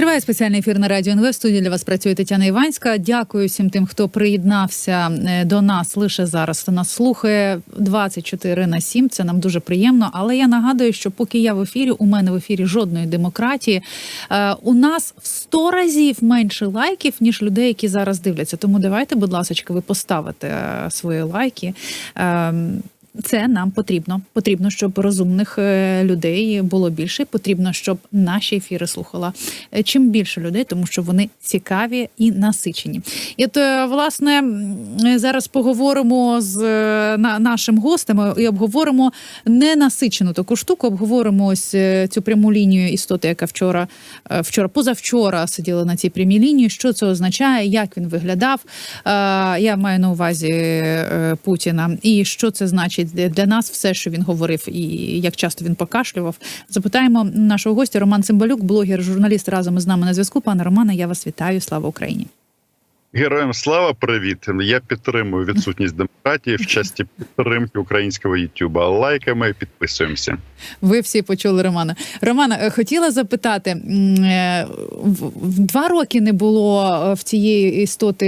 Триває спеціальний ефір на радіо НВ. В студії для вас працює Тетяна Іванська. Дякую всім тим, хто приєднався е, до нас лише зараз. Хто нас слухає 24 на 7. Це нам дуже приємно. Але я нагадую, що поки я в ефірі, у мене в ефірі жодної демократії. Е, У нас в 100 разів менше лайків ніж людей, які зараз дивляться. Тому давайте, будь ласка, ви поставите е, свої лайки. Це нам потрібно. Потрібно, щоб розумних е, людей було більше. Потрібно, щоб наші ефіри слухала е, чим більше людей, тому що вони цікаві і насичені. І от, е, власне, зараз поговоримо з нашим гостем і обговоримо ненасичену таку штуку. Обговоримо ось цю пряму лінію істоти, яка вчора, вчора, позавчора сиділа на цій прямій лінії. Що це означає, як він виглядав? Я маю на увазі Путіна, і що це значить для- для нас, все, що він говорив, і як часто він покашлював. Запитаємо нашого гостя Роман Цимбалюк, блогер, журналіст разом із нами на зв'язку. Пане Романе, я вас вітаю. Слава Україні! Героям слава, привіт! Я підтримую відсутність демократії в часті підтримки українського Ютуба. Лайками підписуємося. Ви всі почули Романа. Романа, е, хотіла запитати е, в- два роки не було е, в цієї істоти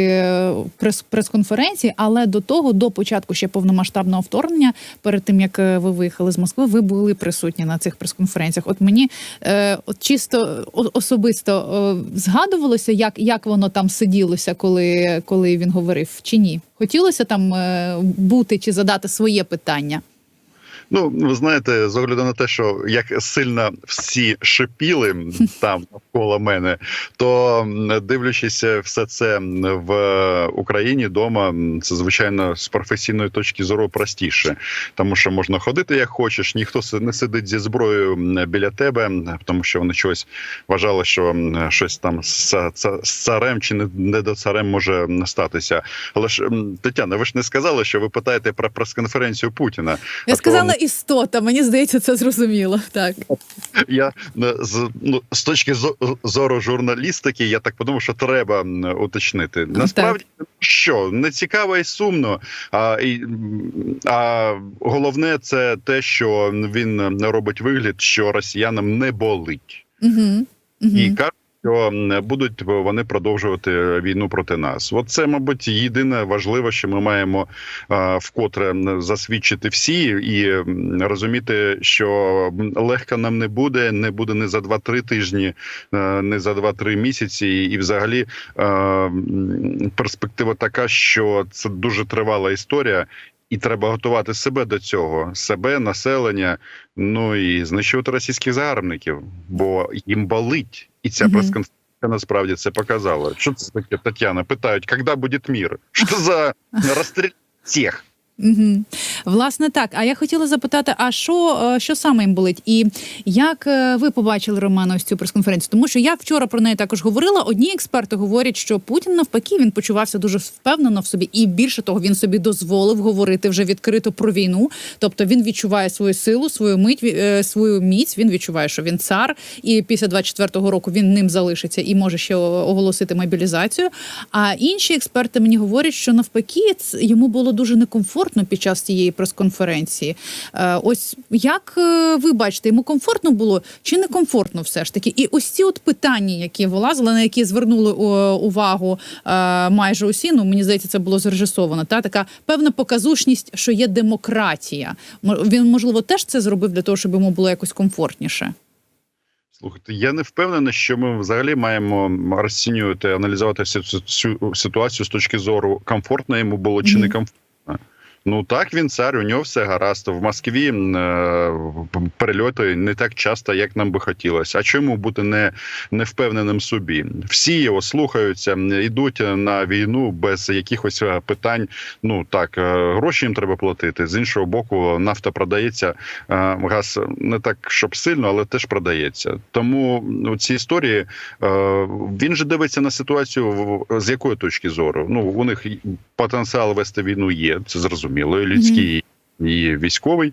прес- прес-конференції, але до того, до початку ще повномасштабного вторгнення, перед тим як ви виїхали з Москви, ви були присутні на цих прес-конференціях. От мені от чисто особисто згадувалося, як, як воно там сиділося, коли, коли він говорив, чи ні? Хотілося там е, бути чи задати своє питання? Ну, ви знаєте, з огляду на те, що як сильно всі шипіли там навколо мене, то дивлячись все це в Україні вдома, це звичайно з професійної точки зору простіше, тому що можна ходити як хочеш, ніхто не сидить зі зброєю біля тебе, тому що вони чогось вважали, що щось там з, царем чи не, не до царем може статися. Але ж Тетяна, ви ж не сказали, що ви питаєте про прес-конференцію Путіна. Я сказала істота, мені здається, це зрозуміло. Так. Я е, з ну з точки зору журналістики, я так подумав, що треба уточнити. Насправді, що не цікаво і сумно. А, і, а головне, це те, що він робить вигляд, що росіянам не болить, Угу. і кажуть, що будуть вони продовжувати війну проти нас. От це, мабуть, єдине важливе, що ми маємо вкотре засвідчити всі і розуміти, що легко нам не буде, не буде не за 2-3 тижні, е, не за 2-3 місяці. І, взагалі е, перспектива така, що це дуже тривала історія. І треба готувати себе до цього, себе, населення, ну і знищувати російських загарбників, бо їм болить, і ця угу. прес-конференція насправді це показала. Що це таке, Тетяна? Питають, коли буде мір? Що за розстріл всіх? Угу. Власне, так. А я хотіла запитати: а що, е, що саме їм болить? І як е, ви побачили Романа ось цю прес-конференцію? Тому що я вчора про неї також говорила. Одні експерти говорять, що Путін навпаки він почувався дуже впевнено в собі, і більше того, він собі дозволив говорити вже відкрито про війну. Тобто він відчуває свою силу, свою мить, е, свою міць. Він відчуває, що він цар, і після 24-го року він ним залишиться і може ще оголосити мобілізацію. А інші експерти мені говорять, що навпаки йому було дуже некомфортно під час цієї прес-конференції. Е, Ось як е, ви бачите, йому комфортно було чи некомфортно все ж таки? І ось ці от питання, які вилазили, на які звернули увагу е, майже усі. Ну мені здається, це було зрежисовано. Та така певна показушність, що є демократія. Мо- Він можливо теж це зробив для того, щоб йому було якось комфортніше. Слухайте, я не впевнений, що ми взагалі маємо розцінювати, аналізувати цю ситуацію з точки зору комфортно йому було чи не комфортно. Ну так він цар, у нього все гаразд. В Москві е, перельоти не так часто, як нам би хотілося. А чому бути не, не впевненим собі? Всі його слухаються, йдуть на війну без якихось е, питань. Ну так, е, гроші їм треба платити. З іншого боку, нафта продається, е, газ не так, щоб сильно, але теж продається. Тому ну, ці історії він же дивиться на ситуацію в- з якої точки зору. Ну у них потенціал вести війну є, це зрозуміло, і людський і військовий.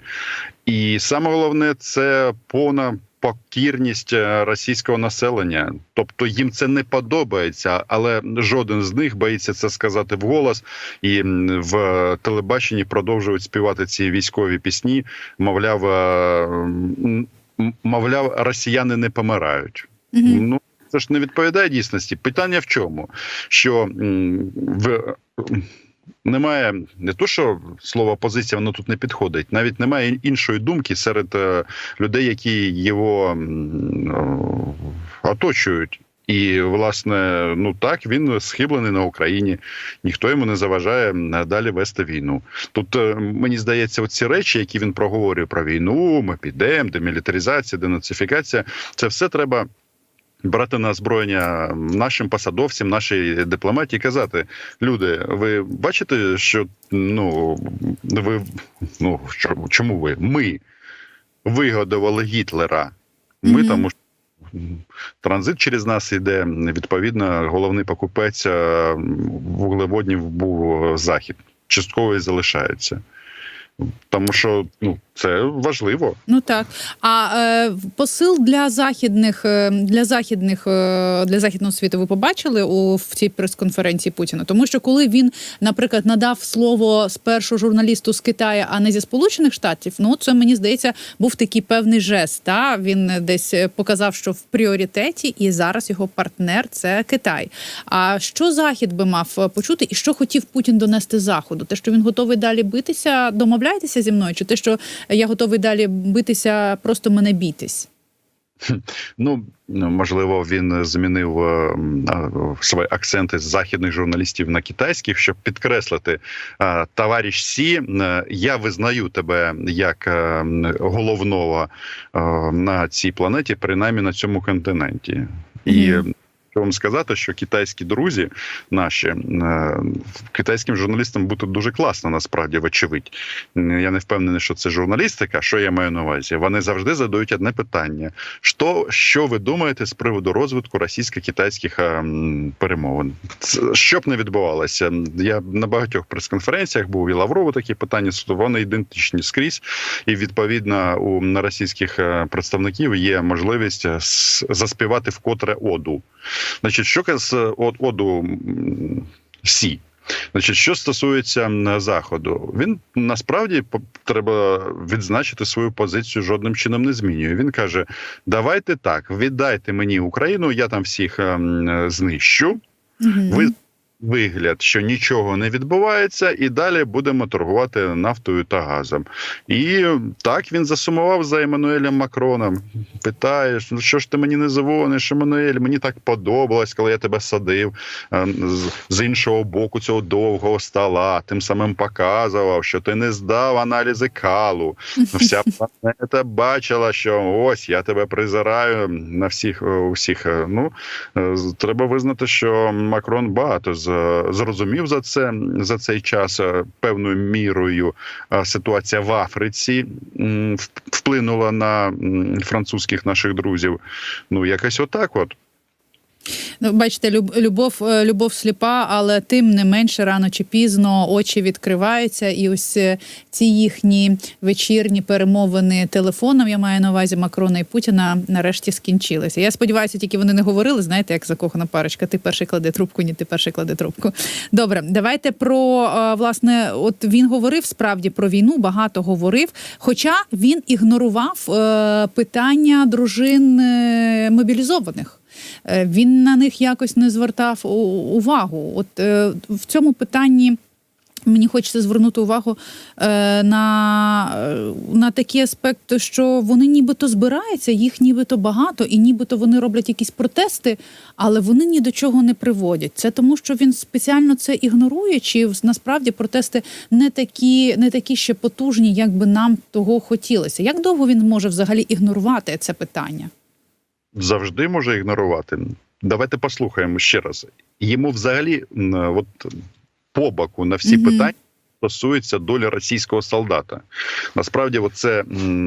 І саме головне це повна. Покірність е, російського населення, тобто їм це не подобається, але жоден з них боїться це сказати вголос, і в телебаченні продовжують співати ці військові пісні. Мовляв, е, мовляв, росіяни не помирають. Мгм. Ну це ж не відповідає дійсності. Питання в чому? Що в немає не то, що слово опозиція воно тут не підходить, навіть немає іншої думки серед е, людей, які його оточують. І власне, ну так він схиблений на Україні. Ніхто йому не заважає далі вести війну. Тут е, мені здається, оці речі, які він проговорює про війну, ми підемо, демілітаризація, денацифікація, це все треба. Брати на озброєння нашим посадовцям, нашій дипломатії, і казати: люди, ви бачите, що ну ви ну чому ви? Ми вигодували Гітлера. Ми Мгм. там уж, транзит через нас іде. Відповідно, головний покупець е, вуглеводнів був захід. Частково і залишається. Тому що ну це важливо. Ну так. А е, посил для західних е, для західних е, для західного світу ви побачили у в цій прес-конференції Путіна? Тому що коли він, наприклад, надав слово спершу журналісту з Китаю, а не зі Сполучених Штатів, ну це мені здається був такий певний жест. Та він десь показав, що в пріоритеті, і зараз його партнер це Китай. А що Захід би мав почути, і що хотів Путін донести заходу? Те, що він готовий далі битися, домовляйтеся зі мною, чи те, що я готовий далі битися, просто мене бійтесь. Ну можливо, він змінив е, е, свої акценти з західних журналістів на китайських, щоб підкреслити е, товариш Сі, я визнаю тебе як головного на цій планеті, принаймні на цьому континенті. І Мгм. Хочу вам сказати, що китайські друзі наші е, китайським журналістам бути дуже класно, насправді, вочевидь. Я не впевнений, що це журналістика. Що я маю на увазі? Вони завжди задають одне питання: що, що ви думаєте з приводу розвитку російсько-китайських е, перемовин? Що б не відбувалося? Я на багатьох прес-конференціях був і Лаврову такі питання, вони ідентичні скрізь, і відповідно у на російських е, представників є можливість заспівати вкотре оду. Значить, що з од- оду Сі. Значить, що стосується заходу, він насправді треба відзначити свою позицію жодним чином не змінює. Він каже: давайте так, віддайте мені Україну, я там всіх ем, знищу. Угу. Ви вигляд, що нічого не відбувається, і далі будемо торгувати нафтою та газом. І так він засумував за Еммануелем Макроном. Питаєш, ну що ж ти мені не дзвониш, Еммануель? Мені так подобалось, коли я тебе садив е, з, іншого боку цього довгого стола. Тим самим показував, що ти не здав аналізи калу. Вся планета бачила, що ось я тебе призираю на всіх усіх. Ну Е, треба визнати, що Макрон багато з- зрозумів за це за цей час е, певною мірою. е, Ситуація в Африці вплинула на французьких наших друзів. Ну якось отак, от. Ну, бачите, люб, любов, е, любов сліпа, але тим не менше рано чи пізно очі відкриваються, і ось е, ці їхні вечірні перемовини телефоном, я маю на увазі Макрона і Путіна, нарешті скінчилися. Я сподіваюся, тільки вони не говорили. Знаєте, як закохана парочка. Ти перший клади трубку, ні, ти перший клади трубку. Добре, давайте про е, власне, от він говорив справді про війну, багато говорив. Хоча він ігнорував питання дружин мобілізованих. Е, Він на них якось не звертав увагу. От е, в цьому питанні. Мені хочеться звернути увагу е, на, е, на такі аспекти, що вони нібито збираються, їх нібито багато, і нібито вони роблять якісь протести, але вони ні до чого не приводять. Це тому, що він спеціально це ігнорує, чи насправді протести не такі, не такі ще потужні, як би нам того хотілося. Як довго він може взагалі ігнорувати це питання? Завжди може ігнорувати. Давайте послухаємо ще раз. Йому взагалі от по боку на всі Мгм. питання стосується долі російського солдата. Насправді, це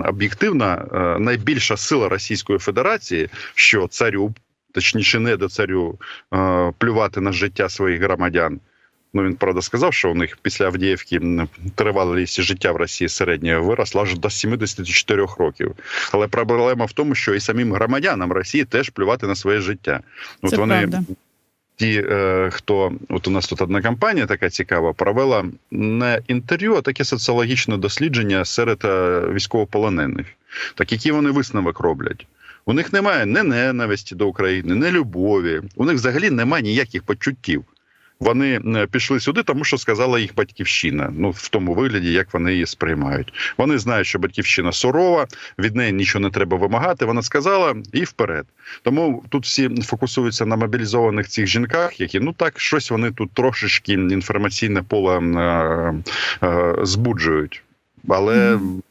об'єктивна е, найбільша сила Російської Федерації, що царю, точніше, не до царю, е, плювати на життя своїх громадян. Ну він правда сказав, що у них після Авдіївки тривалість життя в Росії середня виросла аж до 74 років. Але проблема в тому, що і самим громадянам Росії теж плювати на своє життя. От Це вони правда. ті, е, хто от у нас тут одна компанія така цікава, провела не інтерв'ю, а таке соціологічне дослідження серед е, військовополонених. Так який вони висновок роблять? У них немає ні ненависті до України, ні любові. У них взагалі немає ніяких почуттів. Вони е, пішли сюди, тому що сказала їх батьківщина. Ну в тому вигляді, як вони її сприймають. Вони знають, що батьківщина сурова, від неї нічого не треба вимагати. Вона сказала і вперед. Тому тут всі фокусуються на мобілізованих цих жінках, які ну так щось вони тут трошечки інформаційне поле е, е, збуджують. Але Мгм.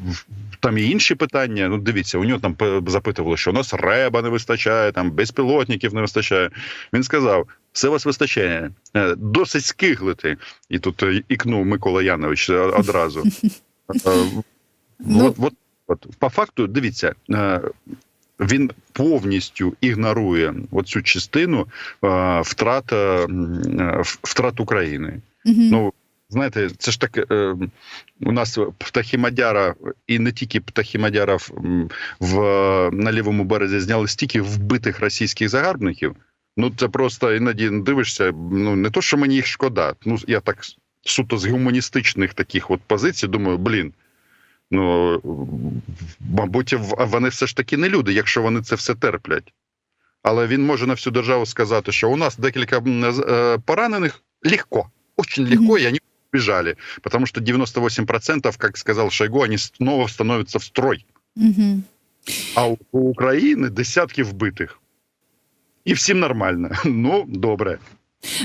в- там і інші питання. Ну, дивіться, у нього там запитували, що у нас реба не вистачає, там безпілотників не вистачає. Він сказав: все вас вистачає, Е, досить скиглити. І тут е, ікнув Микола Янович е, одразу. Ну- От, от, от, по факту, дивіться. Він повністю ігнорує оцю частину втрат, втрат України. Ну, знаєте, це ж таке. Е, у нас птахімадяра, і не тільки птахімадяра в, в на лівому березі зняли стільки вбитих російських загарбників. Ну це просто іноді дивишся. Ну не то, що мені їх шкода. Ну я так суто з гуманістичних таких от позицій думаю, блін. Ну мабуть, вони все ж таки не люди, якщо вони це все терплять. Але він може на всю державу сказати, що у нас декілька е, поранених легко, очень легко, и они бежали. Потому что 98%, как сказал Шойгу, они снова становятся в строй. Мгм. А у у України десятки вбитих. І всім нормально. Ну, добре.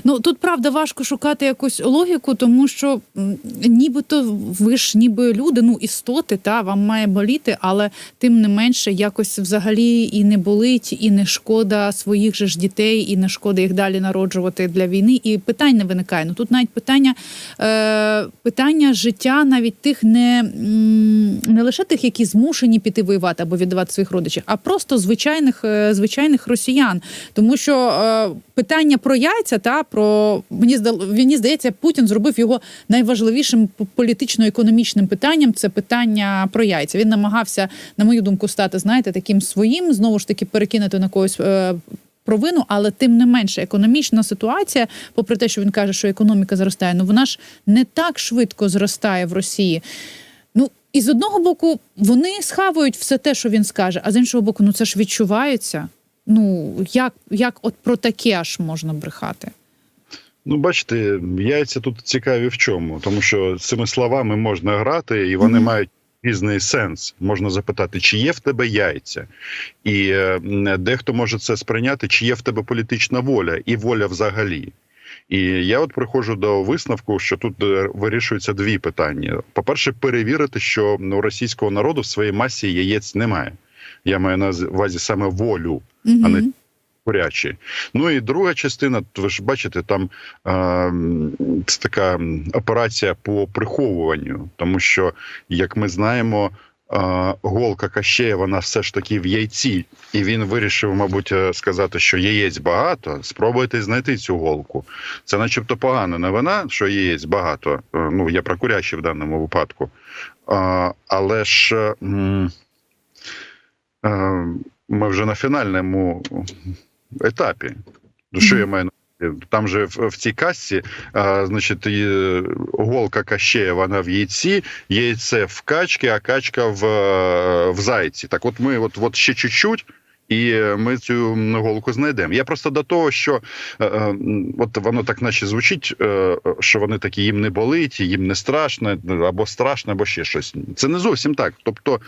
Ну тут правда важко шукати якусь логіку, тому що нібито ви ж ніби люди, ну істоти, та вам має боліти, але тим не менше якось взагалі і не болить, і не шкода своїх же ж дітей, і не шкода їх далі народжувати для війни. І питань не виникає. Ну тут навіть питання, е, питання життя навіть тих не, не лише тих, які змушені піти воювати або віддавати своїх родичів, а просто звичайних, е, звичайних росіян. Тому що е, питання про яйця та про мені здал- мені здається, Путін зробив його найважливішим політично-економічним питанням. Це питання про яйця. Він намагався, на мою думку, стати знаєте таким своїм, знову ж таки перекинути на когось. Е, Провину, але тим не менше, економічна ситуація, попри те, що він каже, що економіка зростає, ну вона ж не так швидко зростає в Росії. Ну і з одного боку, вони схавують все те, що він скаже, а з іншого боку, ну це ж відчувається. Ну як, як от про таке аж можна брехати? Ну, бачите, яйця тут цікаві в чому, тому що цими словами можна грати, і вони Мгм. мають різний сенс. Можна запитати, чи є в тебе яйця, і е, дехто може це сприйняти, чи є в тебе політична воля і воля взагалі. І я от приходжу до висновку, що тут е, вирішуються дві питання: по-перше, перевірити, що у російського народу в своїй масі яєць немає. Я маю на увазі саме волю Угу. А не- курячі. Ну і друга частина, ви ж бачите, там е, це така операція по приховуванню, тому що, як ми знаємо, е, голка Кащея, вона все ж таки в яйці, і він вирішив, мабуть, е, сказати, що яєць багато. Спробуйте знайти цю голку. Це, начебто, погана новина, що яєць багато. Е, Ну, я про курячі в даному випадку. Е, але ж. е, ми вже на фінальному етапі. Ну, Що я маю на там же в, в цій касці, а, значить, і, е, голка кащея, вона в яйці, яйце в качці, а качка в, е, в зайці. Так от ми от, от ще чуть-чуть. І ми цю голку знайдемо. Я просто до того, що е, е, от воно так, наче звучить, е, що вони такі їм не болить, їм не страшно, або страшно, або ще щось. Це не зовсім так. Тобто,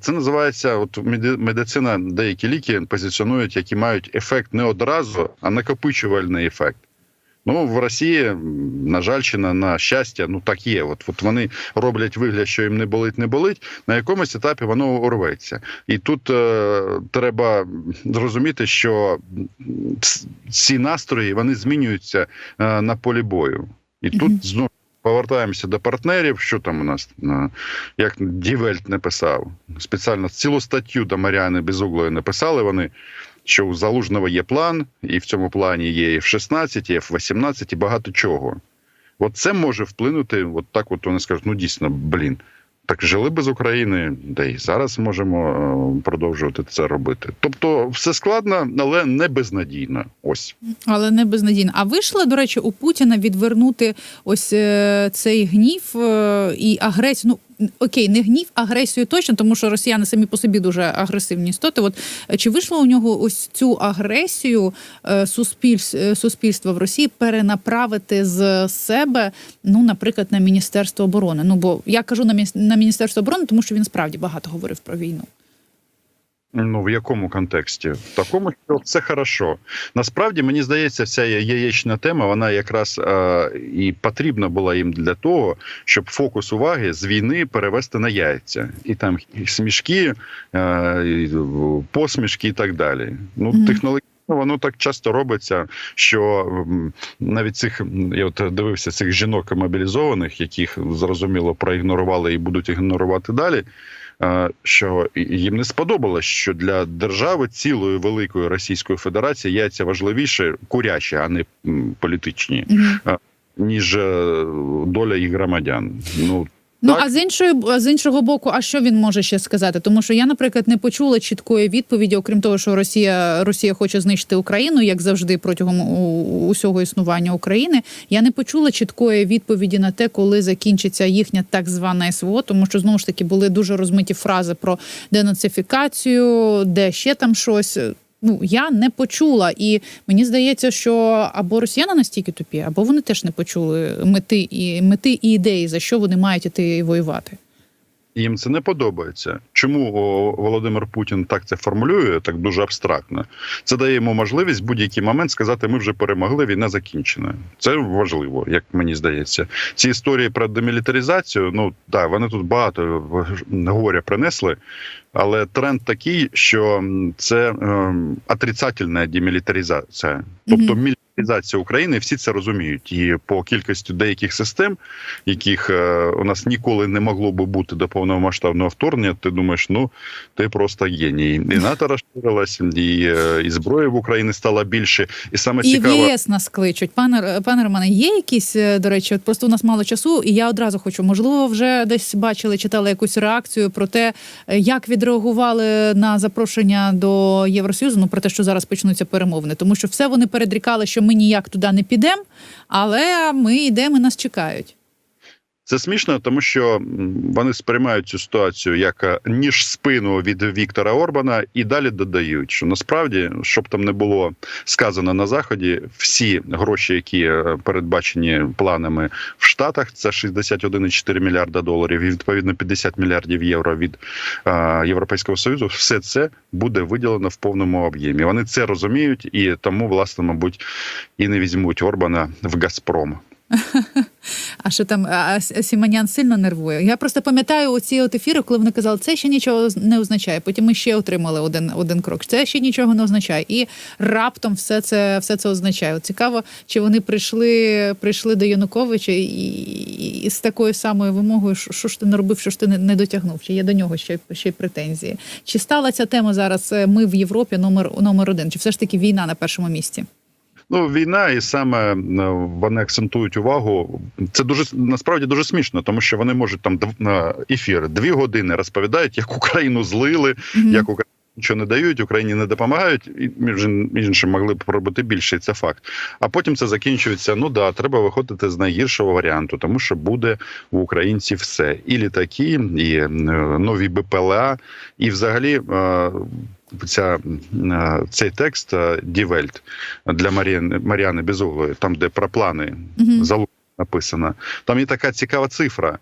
це називається от медицина, деякі ліки позиціонують, які мають ефект не одразу, а накопичувальний ефект. Ну, в Росії, на жаль, чи на, на щастя, ну так є. От, от вони роблять вигляд, що їм не болить, не болить. На якомусь етапі воно урветься. І тут е, треба зрозуміти, що ці настрої вони змінюються е, на полі бою. І тут знову повертаємося до партнерів. Що там у нас е, як Дівельт написав спеціально цілу статтю до Маріани Безуглої написали вони. Що у Залужного є план, і в цьому плані є F-16, є F-18 і багато чого. От це може вплинути, от так от вони скажуть, ну дійсно, блін, так жили без України, да і зараз можемо е, продовжувати це робити. Тобто все складно, але не безнадійно. Ось. Але не безнадійно. А вийшла, до речі, у Путіна відвернути ось е, цей гнів е, і агресію. Ну окей, не гнів, агресію точно, тому що росіяни самі по собі дуже агресивні істоти. От е, чи вийшло у нього ось цю агресію е, е, суспільства в Росії перенаправити з себе, ну, наприклад, на Міністерство оборони? Ну бо я кажу на Міністерство оборони, тому що він справді багато говорив про війну. Ну в якому контексті? В такому, що це хорошо. Насправді мені здається, вся яєчна тема вона якраз е, і потрібна була їм для того, щоб фокус уваги з війни перевести на яйця, і там і смішки, е, і посмішки і так далі. Ну Мгм. технологічно. Воно так часто робиться, що навіть цих я от дивився цих жінок мобілізованих, яких зрозуміло проігнорували і будуть ігнорувати далі. Е, Що їм не сподобалось, що для держави цілої великої Російської Федерації яйця важливіше курячі, а не політичні, ніж е, доля їх громадян. Ну Ну Так. а з іншої з іншого боку, а що він може ще сказати? Тому що я, наприклад, не почула чіткої відповіді, окрім того, що Росія Росія хоче знищити Україну, як завжди, протягом усього існування України. Я не почула чіткої відповіді на те, коли закінчиться їхня так звана СВО, тому що знову ж таки були дуже розмиті фрази про денацифікацію, де ще там щось. Ну я не почула, і мені здається, що або росіяни настільки тупі, або вони теж не почули мети і мети і ідеї, за що вони мають іти воювати. Їм це не подобається. Чому Володимир Путін так це формулює, так дуже абстрактно? Це дає йому можливість в будь-який момент сказати: ми вже перемогли, війна закінчена. Це важливо, як мені здається. Ці історії про демілітаризацію, ну так, вони тут багато горя принесли. Але тренд такий, що це ем, отрицательна демілітаризація, тобто Мгм. Мілітаризація України, всі це розуміють. І по кількості деяких систем, яких е, у нас ніколи не могло би бути до повномасштабного вторгнення, ти думаєш, ну ти просто геній. І НАТО розширилась, і, е, і зброї в Україні стало більше. І саме І в ЄС нас кличуть. Пане пане Романе, є якісь е, до речі, от просто у нас мало часу, і я одразу хочу. Можливо, вже десь бачили, читали якусь реакцію про те, як відреагували на запрошення до Євросоюзу. Ну про те, що зараз почнуться перемовини, тому що все вони передрікали, що ми ніяк туди не підемо, але ми йдемо, і нас чекають. Це смішно, тому що вони сприймають цю ситуацію як е, ніж спину від Віктора Орбана, і далі додають, що насправді, щоб там не було сказано на заході, всі гроші, які е, передбачені планами в Штатах, це 61,4 мільярда доларів, і відповідно 50 мільярдів євро від е, Європейського союзу. Все це буде виділено в повному об'ємі. Вони це розуміють, і тому, власне, мабуть, і не візьмуть Орбана в Газпром. А що там а, Сіманян сильно нервує? Я просто пам'ятаю оці от ефіри, коли вони казали, це ще нічого не означає. Потім ми ще отримали один, один крок. Це ще нічого не означає. І раптом все це все це означає. От цікаво, чи вони прийшли, прийшли до Януковича і, і, і з такою самою вимогою, що, що ж ти не робив, що ж ти не, не дотягнув? Чи є до нього ще, ще й претензії? Чи стала ця тема зараз? е, Ми в Європі номер номер один? Чи все ж таки війна на першому місці? Ну, війна, і саме е, вони акцентують увагу. Це дуже насправді дуже смішно, тому що вони можуть там на ефір дві години розповідають, як Україну злили, Мгм. як Україні нічого не дають, Україні не допомагають, і між іншим могли б робити більше, це факт. А потім це закінчується. Ну да, треба виходити з найгіршого варіанту, тому що буде у українців все: і літаки, і е, нові БПЛА, і взагалі. Е, Ця, е, цей текст е, Дівельт для Маріани, Маріани Безуглої, там, де про плани Мгм. залу написано. Там є така цікава цифра.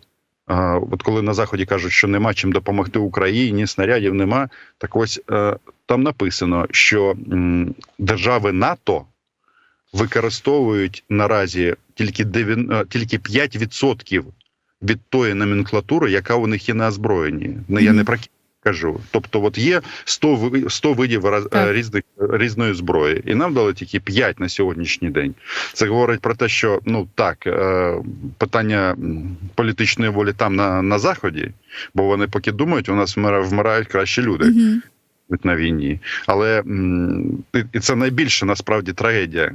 От коли на заході кажуть, що нема чим допомогти Україні, снарядів нема. Так ось е, там написано, що держави НАТО використовують наразі тільки дев'ян- е, тільки 5% від тої номенклатури, яка у них є на озброєнні. Ну я не про кажу. Тобто, от є 100, 100 видів раз- е, різних різної зброї, і нам дали тільки 5 на сьогоднішній день. Це говорить про те, що ну так е, питання політичної волі там на, на заході, бо вони поки думають, у нас вмира- вмирають кращі люди Мгм. на війні. Але і це найбільша насправді трагедія.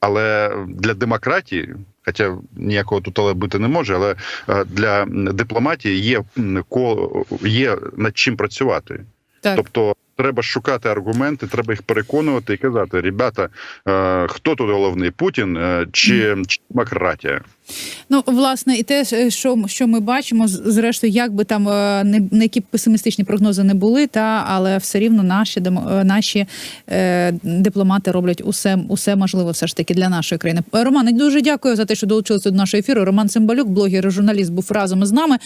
Але для демократії, хоча ніякого тут але бути не може, але е, для дипломатії є ко- є над чим працювати. Так. Тобто Треба шукати аргументи, треба їх переконувати і казати: ребята, е, хто тут головний Путін е, чи, чи демократія? Ну, власне, і те, що, що ми бачимо, зрештою, як би там е, не, не які песимістичні прогнози не були, та але все рівно наші е, наші е, дипломати роблять усе, усе можливе все ж таки для нашої країни. Е, Роман, дуже дякую за те, що долучилися до нашого ефіру. Роман Цимбалюк, блогер і журналіст, був разом із нами.